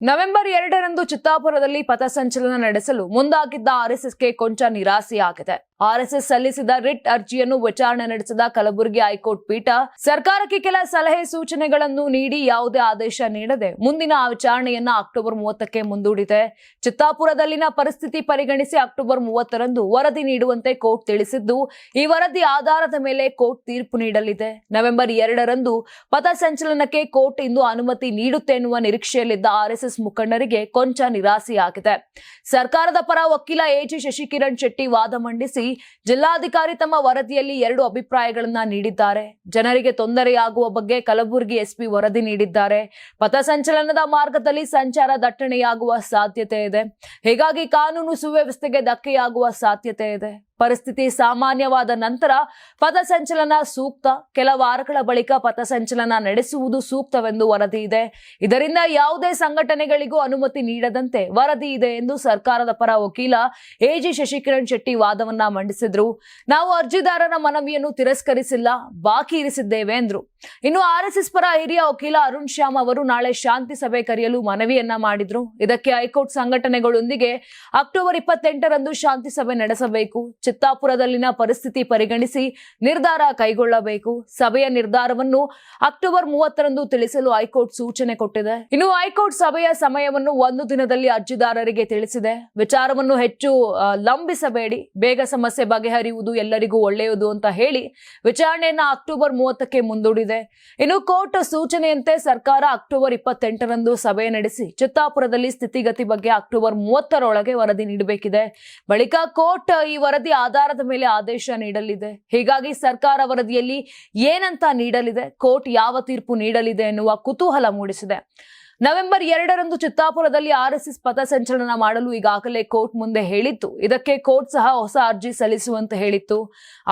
November ಎರಡರಂದು ಚಿತ್ತಾಪುರದಲ್ಲಿ ಪಥಸಂಚಲನ ನಡೆಸಲು ಮುಂದಾಗಿದ್ದ ಆರ್ಎಸ್ಎಸ್ಗೆ ಕೊಂಚ ನಿರಾಸೆಯಾಗಿದೆ. ಆರ್ಎಸ್ಎಸ್ ಸಲ್ಲಿಸಿದ ರಿಟ್ ಅರ್ಜಿಯನ್ನು ವಿಚಾರಣೆ ನಡೆಸಿದ ಕಲಬುರಗಿ ಹೈಕೋರ್ಟ್ ಪೀಠ ಸರ್ಕಾರಕ್ಕೆ ಕೆಲ ಸಲಹೆ ಸೂಚನೆಗಳನ್ನು ನೀಡಿ ಯಾವುದೇ ಆದೇಶ ನೀಡದೆ ಮುಂದಿನ ವಿಚಾರಣೆಯನ್ನ ಅಕ್ಟೋಬರ್ ಮೂವತ್ತಕ್ಕೆ ಮುಂದೂಡಿದೆ. ಚಿತ್ತಾಪುರದಲ್ಲಿನ ಪರಿಸ್ಥಿತಿ ಪರಿಗಣಿಸಿ ಅಕ್ಟೋಬರ್ ಮೂವತ್ತರಂದು ವರದಿ ನೀಡುವಂತೆ ಕೋರ್ಟ್ ತಿಳಿಸಿದ್ದು, ಈ ವರದಿ ಆಧಾರದ ಮೇಲೆ ಕೋರ್ಟ್ ತೀರ್ಪು ನೀಡಲಿದೆ. ನವೆಂಬರ್ ಎರಡರಂದು ಪಥಸಂಚಲನಕ್ಕೆ ಕೋರ್ಟ್ ಇಂದು ಅನುಮತಿ ನೀಡುತ್ತೆ ಎನ್ನುವ ನಿರೀಕ್ಷೆಯಲ್ಲಿದ್ದ ಆರ್ಎಸ್ಎಸ್ ಮುಖಂಡರಿಗೆ ಕೊಂಚ ನಿರಾಸೆಯಾಗಿದೆ. ಸರ್ಕಾರದ ಪರ ವಕೀಲ ಎಜಿ ಶಶಿಕಿರಣ್ ಶೆಟ್ಟಿ ವಾದ ಮಂಡಿಸಿ ಜಿಲ್ಲಾಧಿಕಾರಿ ತಮ್ಮ ವರದಿಯಲ್ಲಿ ಎರಡು ಅಭಿಪ್ರಾಯಗಳನ್ನ ನೀಡಿದ್ದಾರೆ. ಜನರಿಗೆ ತೊಂದರೆಯಾಗುವ ಬಗ್ಗೆ ಕಲಬುರಗಿ ಎಸ್ಪಿ ವರದಿ ನೀಡಿದ್ದಾರೆ. ಪಥಸಂಚಲನದ ಮಾರ್ಗದಲ್ಲಿ ಸಂಚಾರ ದಟ್ಟಣೆಯಾಗುವ ಸಾಧ್ಯತೆ ಇದೆ. ಹೀಗಾಗಿ ಕಾನೂನು ಸುವ್ಯವಸ್ಥೆಗೆ ಧಕ್ಕೆಯಾಗುವ ಸಾಧ್ಯತೆ ಇದೆ. ಪರಿಸ್ಥಿತಿ ಸಾಮಾನ್ಯವಾದ ನಂತರ ಪಥಸಂಚಲನ ಸೂಕ್ತ. ಕೆಲ ವಾರಗಳ ಬಳಿಕ ಪಥಸಂಚಲನ ನಡೆಸುವುದು ಸೂಕ್ತವೆಂದು ವರದಿ ಇದೆ. ಇದರಿಂದ ಯಾವುದೇ ಸಂಘಟನೆಗಳಿಗೂ ಅನುಮತಿ ನೀಡದಂತೆ ವರದಿ ಇದೆ ಎಂದು ಸರ್ಕಾರದ ಪರ ವಕೀಲ ಎಜಿ ಶಶಿಕಿರಣ್ ಶೆಟ್ಟಿ ವಾದವನ್ನ ಮಂಡಿಸಿದ್ರು. ನಾವು ಅರ್ಜಿದಾರರ ಮನವಿಯನ್ನು ತಿರಸ್ಕರಿಸಿಲ್ಲ, ಬಾಕಿ ಇರಿಸಿದ್ದೇವೆ ಎಂದ್ರು. ಇನ್ನು ಆರ್ಎಸ್ಎಸ್ ಪರ ಹಿರಿಯ ವಕೀಲ ಅರುಣ್ ಶ್ಯಾಮ್ ಅವರು ನಾಳೆ ಶಾಂತಿ ಸಭೆ ಕರೆಯಲು ಮನವಿಯನ್ನ ಮಾಡಿದ್ರು. ಇದಕ್ಕೆ ಹೈಕೋರ್ಟ್ ಸಂಘಟನೆಗಳೊಂದಿಗೆ ಅಕ್ಟೋಬರ್ ಇಪ್ಪತ್ತೆಂಟರಂದು ಶಾಂತಿ ಸಭೆ ನಡೆಸಬೇಕು. ಚಿತ್ತಾಪುರದಲ್ಲಿನ ಪರಿಸ್ಥಿತಿ ಪರಿಗಣಿಸಿ ನಿರ್ಧಾರ ಕೈಗೊಳ್ಳಬೇಕು. ಸಭೆಯ ನಿರ್ಧಾರವನ್ನು ಅಕ್ಟೋಬರ್ ಮೂವತ್ತರಂದು ತಿಳಿಸಲು ಹೈಕೋರ್ಟ್ ಸೂಚನೆ ಕೊಟ್ಟಿದೆ. ಇನ್ನು ಹೈಕೋರ್ಟ್ ಸಭೆಯ ಸಮಯವನ್ನು ಒಂದು ದಿನದಲ್ಲಿ ಅರ್ಜಿದಾರರಿಗೆ ತಿಳಿಸಿದೆ. ವಿಚಾರವನ್ನು ಹೆಚ್ಚು ಲಂಬಿಸಬೇಡಿ. ಬೇಗ ಸಮಸ್ಯೆ ಬಗೆಹರಿಯುವುದು ಎಲ್ಲರಿಗೂ ಒಳ್ಳೆಯದು ಅಂತ ಹೇಳಿ ವಿಚಾರಣೆಯನ್ನ ಅಕ್ಟೋಬರ್ ಮೂವತ್ತಕ್ಕೆ ಮುಂದೂಡಿದೆ. ಇನ್ನು ಕೋರ್ಟ್ ಸೂಚನೆಯಂತೆ ಸರ್ಕಾರ ಅಕ್ಟೋಬರ್ ಇಪ್ಪತ್ತೆಂಟರಂದು ಸಭೆ ನಡೆಸಿ ಚಿತ್ತಾಪುರದಲ್ಲಿ ಸ್ಥಿತಿಗತಿ ಬಗ್ಗೆ ಅಕ್ಟೋಬರ್ ಮೂವತ್ತರೊಳಗೆ ವರದಿ ನೀಡಬೇಕಿದೆ. ಬಳಿಕ ಕೋರ್ಟ್ ಈ ವರದಿ ಆಧಾರದ ಮೇಲೆ ಆದೇಶ ನೀಡಲಿದೆ. ಹೀಗಾಗಿ ಸರ್ಕಾರ ವರದಿಯಲ್ಲಿ ಏನಂತ ನೀಡಲಿದೆ, ಕೋರ್ಟ್ ಯಾವ ತೀರ್ಪು ನೀಡಲಿದೆ ಎನ್ನುವ ಕುತೂಹಲ ಮೂಡಿಸಿದೆ. ನವೆಂಬರ್ ಎರಡರಂದು ಚಿತ್ತಾಪುರದಲ್ಲಿ ಆರ್ಎಸ್ಎಸ್ ಪಥಸಂಚಲನ ಮಾಡಲು ಈಗಾಗಲೇ ಕೋರ್ಟ್ ಮುಂದೆ ಹೇಳಿತ್ತು. ಇದಕ್ಕೆ ಕೋರ್ಟ್ ಸಹ ಹೊಸ ಅರ್ಜಿ ಸಲ್ಲಿಸುವಂತೆ ಹೇಳಿತ್ತು.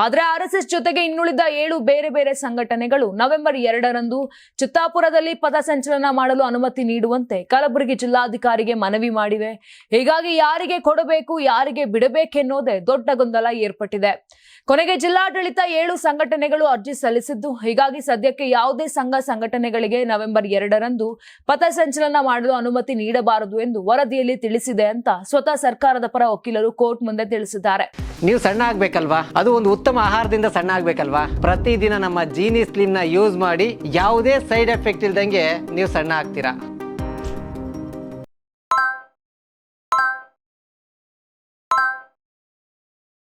ಆದರೆ ಆರ್ಎಸ್ಎಸ್ ಜೊತೆಗೆ ಇನ್ನುಳಿದ ಏಳು ಬೇರೆ ಬೇರೆ ಸಂಘಟನೆಗಳು ನವೆಂಬರ್ ಎರಡರಂದು ಚಿತ್ತಾಪುರದಲ್ಲಿ ಪಥಸಂಚಲನ ಮಾಡಲು ಅನುಮತಿ ನೀಡುವಂತೆ ಕಲಬುರಗಿ ಜಿಲ್ಲಾಧಿಕಾರಿಗೆ ಮನವಿ ಮಾಡಿವೆ. ಹೀಗಾಗಿ ಯಾರಿಗೆ ಕೊಡಬೇಕು, ಯಾರಿಗೆ ಬಿಡಬೇಕೆನ್ನೋದೇ ದೊಡ್ಡ ಗೊಂದಲ ಏರ್ಪಟ್ಟಿದೆ. ಕೊನೆಗೆ ಜಿಲ್ಲಾಡಳಿತ ಏಳು ಸಂಘಟನೆಗಳು ಅರ್ಜಿ ಸಲ್ಲಿಸಿದ್ದು. ಹೀಗಾಗಿ ಸದ್ಯಕ್ಕೆ ಯಾವುದೇ ಸಂಘ ಸಂಘಟನೆಗಳಿಗೆ ನವೆಂಬರ್ ಎರಡರಂದು ಪಥಸಂಚಲನ ಮಾಡಲು ಅನುಮತಿ ನೀಡಬಾರದು ಎಂದು ವರದಿಯಲ್ಲಿ ತಿಳಿಸಿದೆ ಅಂತ ಸ್ವತಃ ಸರ್ಕಾರದ ಪರ ವಕೀಲರು ಕೋರ್ಟ್ ಮುಂದೆ ತಿಳಿಸಿದ್ದಾರೆ. ನೀವು ಸಣ್ಣ ಆಗ್ಬೇಕಲ್ವಾ? ಅದು ಒಂದು ಉತ್ತಮ ಆಹಾರದಿಂದ ಸಣ್ಣ ಆಗ್ಬೇಕಲ್ವಾ? ಪ್ರತಿದಿನ ನಮ್ಮ ಜೀನಿ ಸ್ಲಿಮ್ನ ಯೂಸ್ ಮಾಡಿ ಯಾವುದೇ ಸೈಡ್ ಎಫೆಕ್ಟ್ ಇಲ್ದಂಗೆ ನೀವು ಸಣ್ಣ ಆಗ್ತೀರಾ?